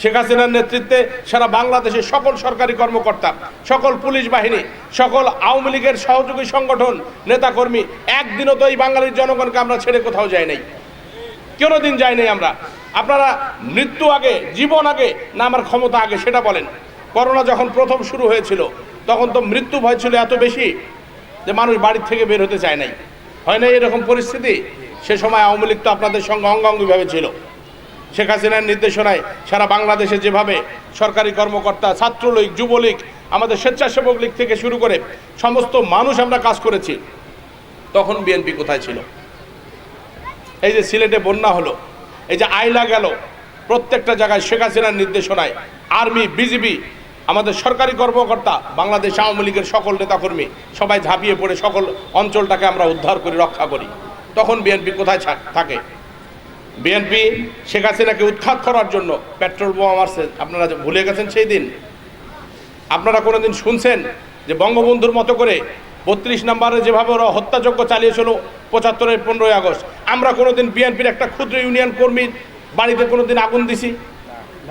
শেখ হাসিনার নেতৃত্বে সারা বাংলাদেশের সকল সরকারি কর্মকর্তা, সকল পুলিশ বাহিনী, সকল আওয়ামী লীগের সহযোগী সংগঠন, নেতাকর্মী, একদিনও তো এই বাঙালির জনগণকে আমরা ছেড়ে কোথাও যাই নাই। কোনো দিন যাই নাই আমরা। আপনারা মৃত্যু আগে, জীবন আগে, না আমার ক্ষমতা আগে, সেটা বলেন। করোনা যখন প্রথম শুরু হয়েছিল, তখন তো মৃত্যু ভয় ছিল এত বেশি যে মানুষ বাড়ির থেকে বের হতে চায় নাই। হয় না এরকম পরিস্থিতি? সে সময় আওয়ামী লীগ তো আপনাদের সঙ্গে অঙ্গাঙ্গিভাবে ছিল। শেখ হাসিনার নির্দেশনায় সারা বাংলাদেশে যেভাবে সরকারি কর্মকর্তা, ছাত্রলীগ, যুবলীগ, আমাদের স্বেচ্ছাসেবক লীগ থেকে শুরু করে সমস্ত মানুষ আমরা কাজ করেছি, তখন বিএনপি কোথায় ছিল? এই যে সিলেটে বন্যা হলো, এই যে আইলা গেল, প্রত্যেকটা জায়গায় শেখ হাসিনার নির্দেশনায় আর্মি, বিজিবি, আমাদের সরকারি কর্মকর্তা, বাংলাদেশ আওয়ামী লীগের সকল নেতাকর্মী, সবাই ঝাঁপিয়ে পড়ে সকল অঞ্চলটাকে আমরা উদ্ধার করি, রক্ষা করি। তখন বিএনপি কোথায় থাকে? বিএনপি শেখ হাসিনাকে উৎখাত করার জন্য পেট্রোল বোমা মারছে। আপনারা ভুলে গেছেন সেই দিন। আপনারা কোনো দিন শুনছেন যে বঙ্গবন্ধুর মতো করে বত্রিশ নম্বরে যেভাবে ওরা হত্যাযজ্ঞ চালিয়েছিল পঁচাত্তরের পনেরোই আগস্ট, আমরা কোনো দিন বিএনপির একটা ক্ষুদ্র ইউনিয়ন কর্মীর বাড়িতে কোনো দিন আগুন দিছি?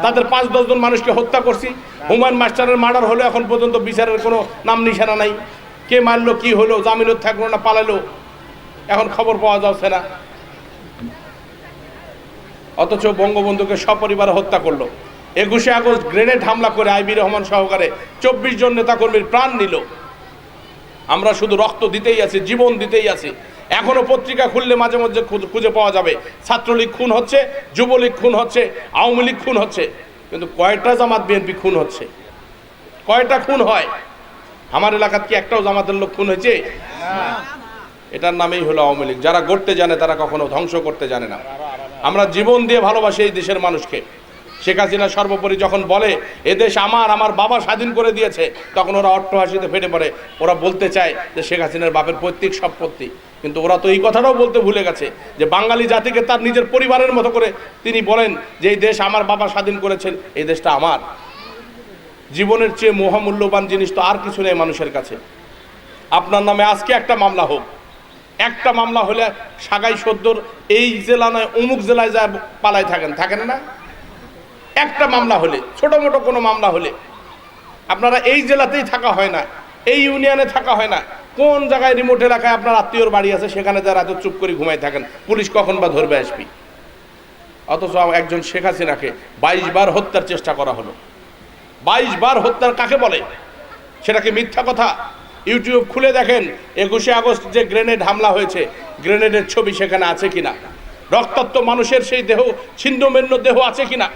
তাদের পাঁচ দশজন মানুষকে হত্যা করছি। হুমায়ুন মাস্টারের মার্ডার হলো এখন পর্যন্ত বিচারের কোনো নাম নিশানা নাই। কে মারলো, কি হলো জামিনত থাকল না পালালো, এখন খবর পাওয়া যাচ্ছে না। অথচ বঙ্গবন্ধুকে সপরিবারে হত্যা করল। একুশে আগস্ট গ্রেনেড হামলা করে আইবি রহমান সহকারে চব্বিশ জন নেতাকর্মীর প্রাণ নিল। আমরা শুধু রক্ত দিতেই আছি জীবন দিতেই আছি। এখনও পত্রিকা খুললে মাঝে মধ্যে খুঁজে পাওয়া যাবে। ছাত্রলীগ খুন হচ্ছে যুবলীগ খুন হচ্ছে আওয়ামী লীগ খুন হচ্ছে। কিন্তু কয়টা জামাত বিএনপি খুন হচ্ছে? কয়টা খুন হয়? আমার এলাকাত কি একটাও জামাতের লোক খুন হয়েছে? এটার নামেই হলো আওয়ামী লীগ। যারা গড়তে জানে তারা কখনো ধ্বংস করতে জানে না। আমরা জীবন দিয়ে ভালোবাসি এই দেশের মানুষকে। শেখ হাসিনা সর্বোপরি যখন বলে এদেশ আমার আমার বাবা স্বাধীন করে দিয়েছে, তখন ওরা অট্টহাসিতে ফেটে পড়ে। ওরা বলতে চায় যে শেখ হাসিনার বাপের পৈতৃক সম্পত্তি। কিন্তু ওরা তো এই কথাটাও বলতে ভুলে গেছে যে বাঙালি জাতিকে তার নিজের পরিবারের মতো করে তিনি বলেন যে, এই দেশ আমার বাবা স্বাধীন করেছেন, এই দেশটা আমার। জীবনের চেয়ে মহামূল্যবান জিনিস তো আর কিছু নেই মানুষের কাছে। আপনার নামে আজকে একটা মামলা হোক। একটা মামলা হলে সাগাই সদ্যর এই জেলা নয়, অমুক জেলায় যা পালায় থাকেন থাকেন না। একটা মামলা হলে ছোট মোটো কোনো মামলা হলে, আপনারা এই জেলাতেই থাকা হয় না, এই ইউনিয়নে থাকা হয় না। কোন জায়গায় রিমোট এলাকায় আপনার আত্মীয়র বাড়ি আছে, সেখানে যারা এত চুপ করে ঘুমাই থাকেন, পুলিশ কখন বা ধরবে আসবি? অথচ একজন শেখ হাসিনাকে বাইশ বার হত্যার চেষ্টা করা হলো। বাইশ বার হত্যার কাকে বলে? সেটা কি মিথ্যা কথা? ইউটিউব খুলে দেখেন, একুশে আগস্ট যে গ্রেনেড হামলা হয়েছে, গ্রেনেডের ছবি সেখানে আছে কিনা? রক্তাক্ত মানুষের সেই দেহ ছিন্নমেন্ন দেহ আছে কিনা?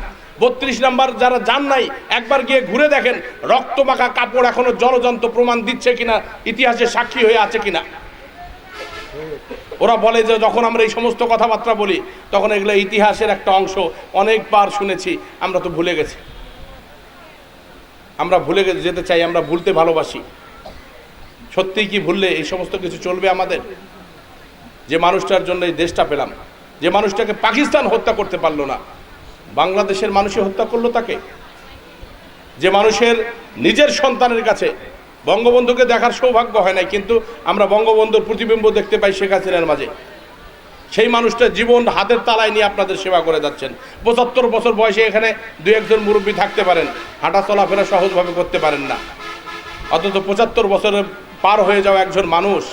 বত্রিশ নাম্বার যারা যান নাই, একবার গিয়ে ঘুরে দেখেন রক্ত রক্তমাখা কাপড় এখনও জলযন্ত্র প্রমাণ দিচ্ছে কিনা, ইতিহাসে সাক্ষী হয়ে আছে কিনা? ওরা বলে যে যখন আমরা এই সমস্ত কথাবার্তা বলি, তখন এগুলো ইতিহাসের একটা অংশ। অনেকবার শুনেছি, আমরা তো ভুলে গেছি। আমরা ভুলে যেতে চাই, আমরা ভুলতে ভালোবাসি। সত্যিই কি ভুললে এই সমস্ত কিছু চলবে আমাদের? যে মানুষটার জন্য এই দেশটা পেলাম, যে মানুষটাকে পাকিস্তান হত্যা করতে পারল না, বাংলাদেশের মানুষই হত্যা করল তাকে। যে মানুষের নিজের সন্তানের কাছে বঙ্গবন্ধুকে দেখার সৌভাগ্য হয় নাই, কিন্তু আমরা বঙ্গবন্ধুর প্রতিবিম্ব দেখতে পাই শেখ হাসিনার মাঝে। সেই মানুষটা জীবন হাতের তালায় নিয়ে আপনাদের সেবা করে যাচ্ছেন। পঁচাত্তর বছর বয়সে এখানে দু একজন মুরব্বী থাকতে পারেন হাঁটা চলাফেরা সহজভাবে করতে পারেন না। অথচ পঁচাত্তর বছরের পার হয়ে যাওয়া একজন মানুষ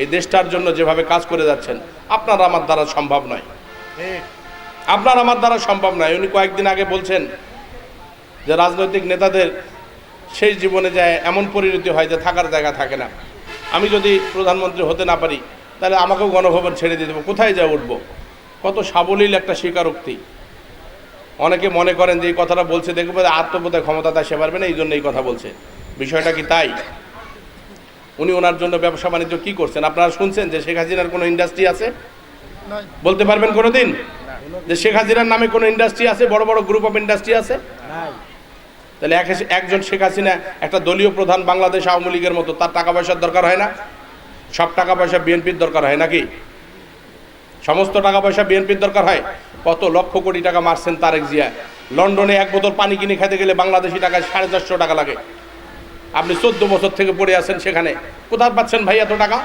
এই দেশটার জন্য যেভাবে কাজ করে যাচ্ছেন, আপনার আমার দ্বারা সম্ভব নয়। আপনার আমার দ্বারা সম্ভব নয়। উনি কয়েকদিন আগে বলছেন যে রাজনৈতিক নেতাদের শেষ জীবনে যায় এমন পরিণতি হয় যে থাকার জায়গা থাকে না। আমি যদি প্রধানমন্ত্রী হতে না পারি, তাহলে আমাকেও গণভবন ছেড়ে দিয়ে দেবো। কোথায় যা উঠবো? কত সাবলীল একটা স্বীকারোক্তি। অনেকে মনে করেন যে এই কথাটা বলছে, দেখবে আত্মবোধের ক্ষমতা তা সে পারবে না এই জন্য এই কথা বলছে। বিষয়টা কি তাই? উনি ওনার জন্য ব্যবসা বাণিজ্য কি করছেন? আপনারা শুনছেন যে শেখ হাসিনার কোনো ইন্ডাস্ট্রি আছে? বলতে পারবেন কোনো দিন যে শেখ হাসিনার নামে কোনো ইন্ডাস্ট্রি আছে? বড় বড় গ্রুপ অফ ইন্ডাস্ট্রি আছে? তাহলে এক- একজন শেখ হাসিনা একটা দলীয় প্রধান বাংলাদেশ আওয়ামী লীগের মতো তার টাকা পয়সার দরকার হয় না? সব টাকা পয়সা বিএনপির দরকার হয় নাকি? সমস্ত টাকা পয়সা বিএনপির দরকার হয়? কত লক্ষ কোটি টাকা মারছেন তারেক জিয়া। লন্ডনে এক বোতল পানি কিনে খেতে গেলে বাংলাদেশি টাকায় সাড়ে চারশো টাকা লাগে। আপনি চোদ্দ বছর থেকে পড়ে আছেন সেখানে। কোথায় পাচ্ছেন ভাই এত টাকা?